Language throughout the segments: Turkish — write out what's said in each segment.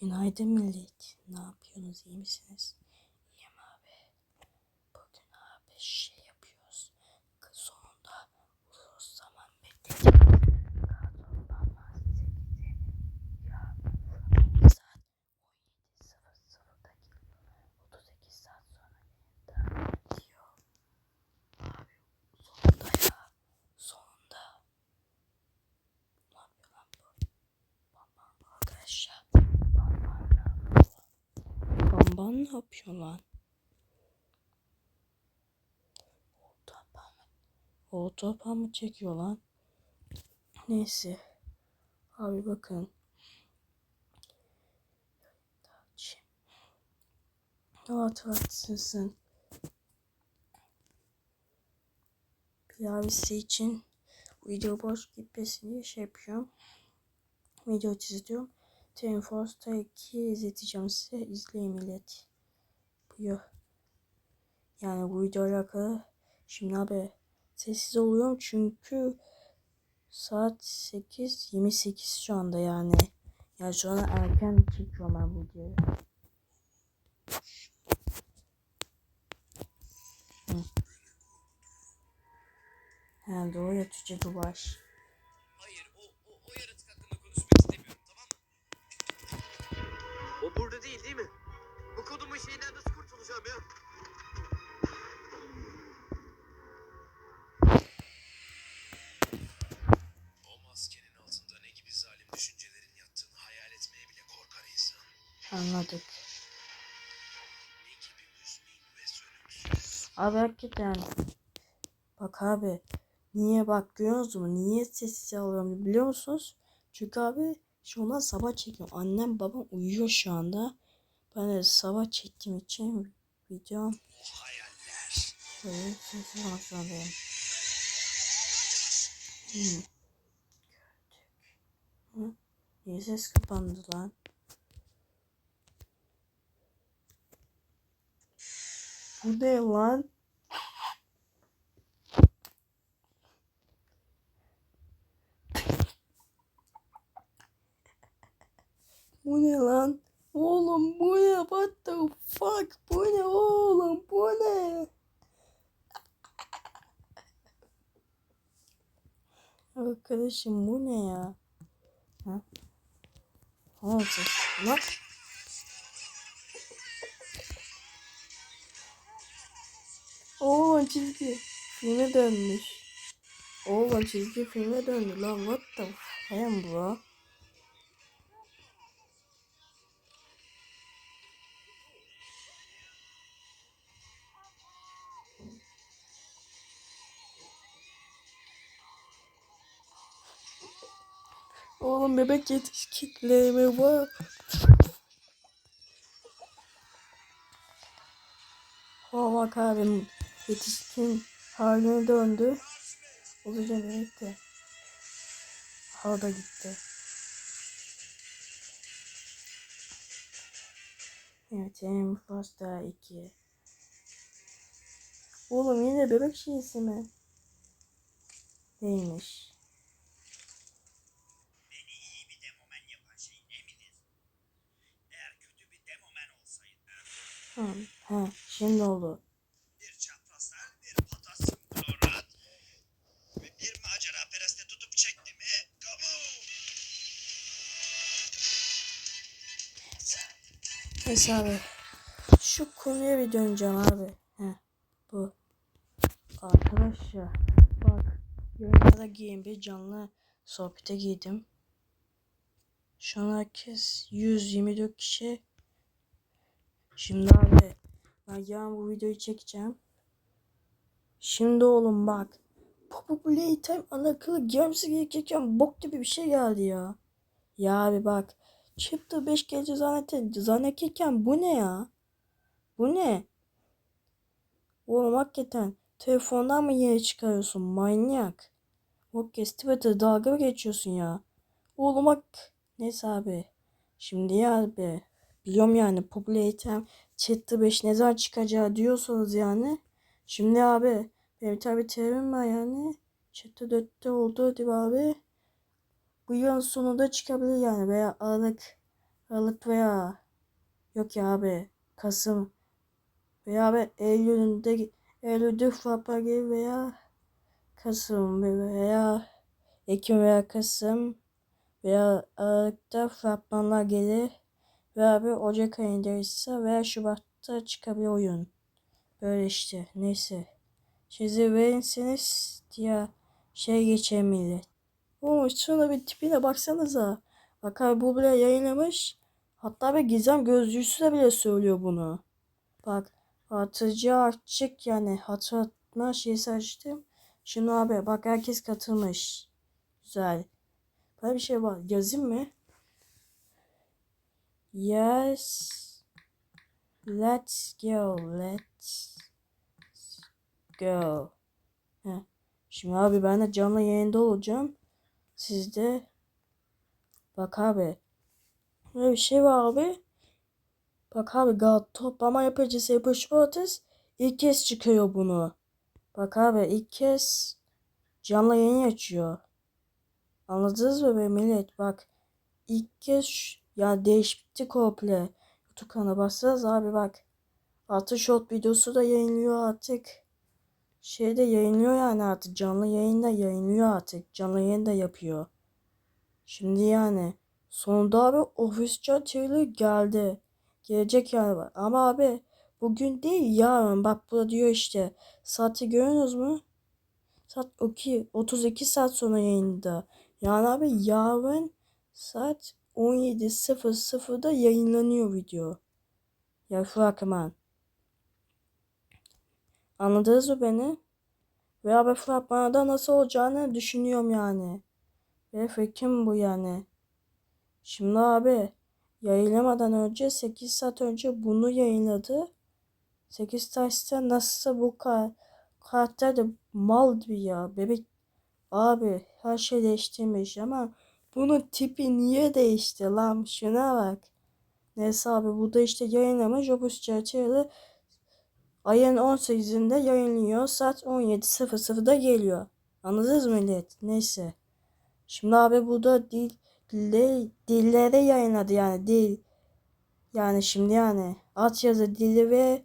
Günaydın millet. Ne yapıyorsunuz? İyi misiniz? İyiyim abi. Bugün abi şey yapıyoruz. Sonunda uzun zaman bekledik. Kadrodan bahsedildi. Ya saat 17.00'da geliyor. 38 saat sonra yayında diyor. Abi sonunda ya. Sonunda. Ne yapıyor lan bu? Baba arkadaşlar. Baba ne yapıyor? Baba ne yapıyor lan? Oltapa mı? Çekiyor lan? Neyse. Abi bakın. Rahat rahat abi size için video boş gitmesin diye şey yapıyorum. Video çiziyorum. Train Force'da 2 izleteceğim size. İzleyin millet. Buyur. Yani bu video alakalı. Şimdi abi sessiz oluyorum çünkü saat 8 28 şu anda yani. Yani şu an erken çekiyorum ben bu videoyu. Hı. He doğru ya Türkçe dubaş. Hayır, o, o, o yaratık hakkında konuşmak istemiyorum, tamam mı? O burada değil, değil mi? Bu kodumun şeyinden nasıl O maskenin altında ne gibi zalim düşüncelerin yattığını hayal etmeye bile korkar insan. Anladık. Ne gibi müzmin ve sönümsüz. Abi hakikaten. Bak abi. Niye bak görüyorsunuz mu? Niye sessiz alıyorum biliyor musunuz? Çünkü abi şu an sabah çekiyorum. Annem babam uyuyor şu anda. Ben de sabah çektiğim için hayaller. böyle sessiz olmak zorundayım. Hmm. Hı? Niye ses kapandı lan? Bu ne lan? Bu ne lan? Oğlum bu ne? What the fuck? Bu ne oğlum? Bu ne? Arkadaşım bu ne ya? Ha? Ne olacak? Lan? Oğlum çizgi filme dönmüş. Oğlum çizgi filme döndü lan. What the fuck bro? Oğlum bebek yetişkinliğime var. O bak abim yetişkin haline döndü. Olacak bebek de. Havada gitti. Evet benim Frosta 2. Oğlum yine bebek şeysi mi? Değilmiş. Beni iyi bir demomen yapan şey ne midir? Eğer kötü bir demomen olsaydı Hı, he, şimdi oldu. bir çaprazlar, bir potasyum klorat ve bir macera pereste tutup çekti mi kabuğum. Neyse abi. Şu konuya bir döneceğim abi. He, bu. Arkadaşlar bak yayında giyim bir canlı sohbete giydim. Şu an herkes 124 kişi. Şimdi abi ben yarın bu videoyu çekeceğim. Şimdi oğlum bak. Popo Playtime alakalı gelmesi gerekirken bok gibi bir şey geldi ya. Ya abi bak. Chapter 5 gelecek zannederken, zannederken bu ne ya? Bu ne? Oğlum hakikaten telefondan mı yine çıkarıyorsun manyak? Bak kes Twitter dalga mı geçiyorsun ya? Oğlum bak. Neyse abi. Şimdi ya abi. Biliyorum yani Populatem Chapter 5 ne zaman çıkacağı diyorsanız yani. Şimdi abi. Benim tabi teorim var yani. Chapter 4'te oldu değil mi abi? Bu yılın sonunda çıkabilir yani veya Aralık Aralık veya yok ya abi Kasım veya abi Eylül'ünde Eylül'de Fapra gibi veya Kasım veya Ekim veya Kasım veya Aralık'ta fragmanlar gelir veya bir Ocak ayında ise veya Şubat'ta çıkabilir oyun. Böyle işte neyse. Sizi verirseniz diye şey geçer millet. Oo şuna bir tipine baksanıza. Bak abi bu bile yayınlamış. Hatta bir gizem gözcüsü de bile söylüyor bunu. Bak hatırcı açık yani hatırlatma şeysi açtım. Şunu abi bak herkes katılmış. Güzel. Böyle bir şey var. Yazayım mı? Yes. Let's go. Let's go. Şimdi abi ben de canlı yayında olacağım. Siz de bak abi. Böyle bir şey var abi. Bak abi gal toplama yapıcısı yapışma ateş ilk kez çıkıyor bunu. Bak abi ilk kez canlı yayın açıyor. Anladınız mı be millet? Bak ilk kez ya değişti komple. YouTube kanalına baksanız abi bak. Artık short videosu da yayınlıyor artık. Şey de yayınlıyor yani artık canlı yayında yayınlıyor artık. Canlı yayın da yapıyor. Şimdi yani sonunda abi ofisçi trailer geldi. Gelecek yani. Ama abi bugün değil yarın. Bak burada diyor işte. Saati görüyorsunuz mu? Saat 2, 32 saat sonra yayında. Yani abi yarın saat 17.00'da yayınlanıyor video. Ya fragman. Anladınız mı beni? Ve abi fragmanda nasıl olacağını düşünüyorum yani. Ve fikrim bu yani. Şimdi abi yayınlamadan önce 8 saat önce bunu yayınladı. 8 saatte nasılsa bu ka karakter de mal bir ya. Bebek abi her şey değiştirmiş ama bunun tipi niye değişti lan? Şuna bak. Neyse abi bu da işte yayınlamış. Opus Çerçeve'li ayın 18'inde yayınlıyor. Saat 17.00'da geliyor. Anladınız mı millet? Neyse. Şimdi abi bu da dil, dille, dillere yayınladı yani dil. Yani şimdi yani alt yazı dili ve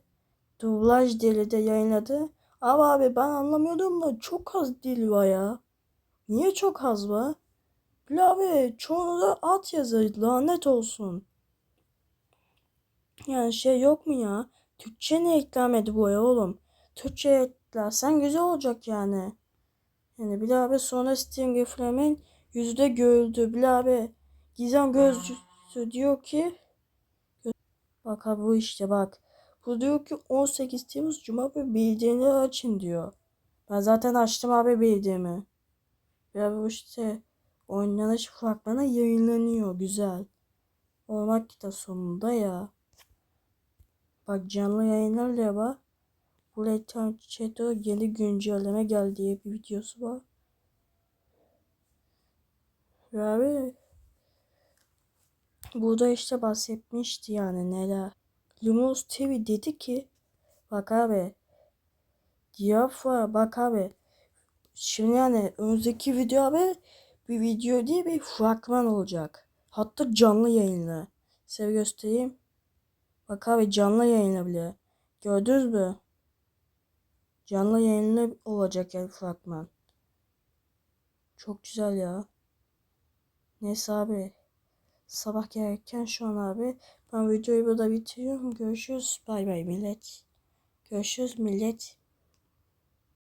dublaj dili de yayınladı. Ama abi ben anlamıyordum da çok az dil var ya. Niye çok az var? Bil abi çoğunu da alt yazı lanet olsun. Yani şey yok mu ya? Türkçe ne eklemedi bu ya oğlum? Türkçe eklersen güzel olacak yani. Yani bir abi sonra Stinger Fleming yüzde görüldü. Bir abi Gizem gözcüsü diyor ki Bak abi bu işte bak. Bu diyor ki 18 Temmuz Cuma ve bildiğini açın diyor. Ben zaten açtım abi bildiğimi. Abi bu işte oynanış fragmanı yayınlanıyor. Güzel. Olmak kitap sonunda ya. Bak canlı yayınlarla bak. Bu Return Chat'e yeni güncelleme geldi diye bir videosu var. Abi burada işte bahsetmişti yani neler. Lumos TV dedi ki bak abi Diafra bak abi şimdi yani önümüzdeki video abi bir video değil bir fragman olacak. Hatta canlı yayınla. Size göstereyim. Bak abi canlı yayınla bile. Gördünüz mü? Canlı yayınla olacak yani fragman. Çok güzel ya. Neyse abi. Sabah gelirken şu an abi. Ben videoyu burada bitiriyorum. Görüşürüz. Bay bay millet. Görüşürüz millet.